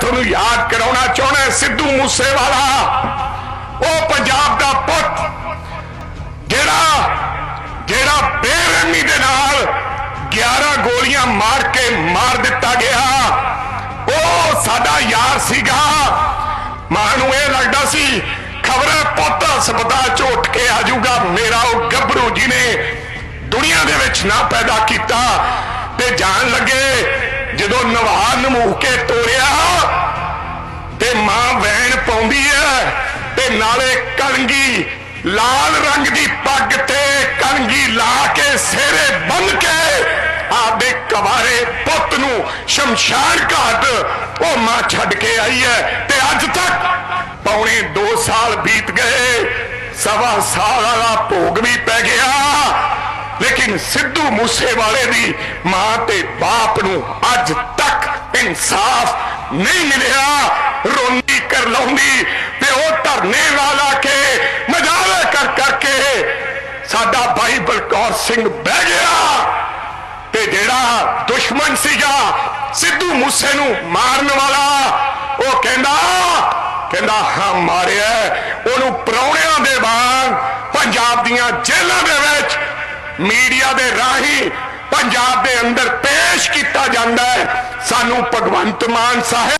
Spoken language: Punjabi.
ਤੁਹਾਨੂੰ ਯਾਦ ਕਰਾਉਣਾ ਚਾਹੁੰਦਾ ਸਿੱਧੂ ਮੂਸੇਵਾਲਾ। ਉਹ ਪੰਜਾਬ ਦਾ ਪੁੱਤ, ਜਿਹੜਾ ਜਿਹੜਾ ਬੇਰਹਿਮੀ ਦੇ ਨਾਲ 11 ਗੋਲੀਆਂ ਮਾਰ ਕੇ ਮਾਰ ਦਿੱਤਾ ਗਿਆ। ਉਹ ਸਾਡਾ ਯਾਰ ਸੀਗਾ। ਮਾਂ ਨੂੰ ਇਹ ਲੱਗਦਾ ਸੀ, ਖਬਰਾਂ ਪੁੱਤ ਹਸਪਤਾਲ ਚ ਉੱਠ ਕੇ ਆ ਜਾਊਗਾ। ਮੇਰਾ ਉਹ ਗੱਭਰੂ ਜਿਹਨੇ ਨੇ ਦੁਨੀਆ ਦੇ ਵਿੱਚ ਨਾ ਪੈਦਾ ਕੀਤਾ। ਤੇ ਜਾਣ ਲੱਗੇ, ਜਦੋਂ ਨਵਾ ਨਮੂ ਕੇ ਨਾਲੇ ਕਲੰਗੀ ਲਾਲ ਰੰਗ ਦੀ ਪੱਗ ਤੇ ਕਲੰਗੀ ਲਾ ਕੇ ਸਿਰੇ ਬੰਨ ਕੇ ਆਪਦੇ ਕਵਾਰੇ ਪੁੱਤ ਨੂੰ ਸ਼ਮਸ਼ਾਨ ਘਾਟ ਉਹ ਮਾਂ ਛੱਡ ਕੇ ਆਈ ਐ ਤੇ ਅੱਜ ਤੱਕ ਪੌਣੇ 2 ਸਾਲ ਬੀਤ ਗਏ, ਸਵਾ ਸਾਲ ਵਾਲਾ ਭੋਗ ਵੀ ਪੈ ਗਿਆ। ਲੇਕਿਨ ਸਿੱਧੂ ਮੂਸੇਵਾਲੇ ਦੀ ਮਾਂ ਤੇ ਬਾਪ ਨੂੰ ਅੱਜ ਤੱਕ ਇਨਸਾਫ ਨਹੀਂ ਮਿਲਿਆ। ਰੋਂਦੀ ਕਰ ਲਾਉਂਦੀ ਧਰਨੇ ਲਾ ਲਾ ਕੇ ਮਜਾਲੇ ਕਰ ਕਰਕੇ ਸਾਡਾ ਭਾਈ ਬਲਕੌਰ ਸਿੰਘ ਬਹਿ ਗਿਆ ਤੇ ਜਿਹੜਾ ਦੁਸ਼ਮਣ ਸੀਗਾ ਸਿੱਧੂ ਮੂਸੇ ਨੂੰ ਮਾਰਨ ਵਾਲਾ, ਉਹ ਕਹਿੰਦਾ ਕਹਿੰਦਾ, ਹਾਂ, ਮਾਰਿਆ ਉਹਨੂੰ ਪਰੌਣਿਆਂ ਦੇ ਵਾਂਗ ਪੰਜਾਬ ਦੀਆਂ ਜੇਲ੍ਹਾਂ ਦੇ ਵਿੱਚ ਮੀਡੀਆ ਦੇ ਰਾਹੀਂ ਪੰਜਾਬ ਦੇ ਅੰਦਰ ਪੇਸ਼ ਕੀਤਾ ਜਾਂਦਾ ਹੈ। ਸਾਨੂੰ ਭਗਵੰਤ ਮਾਨ ਸਾਹਿਬ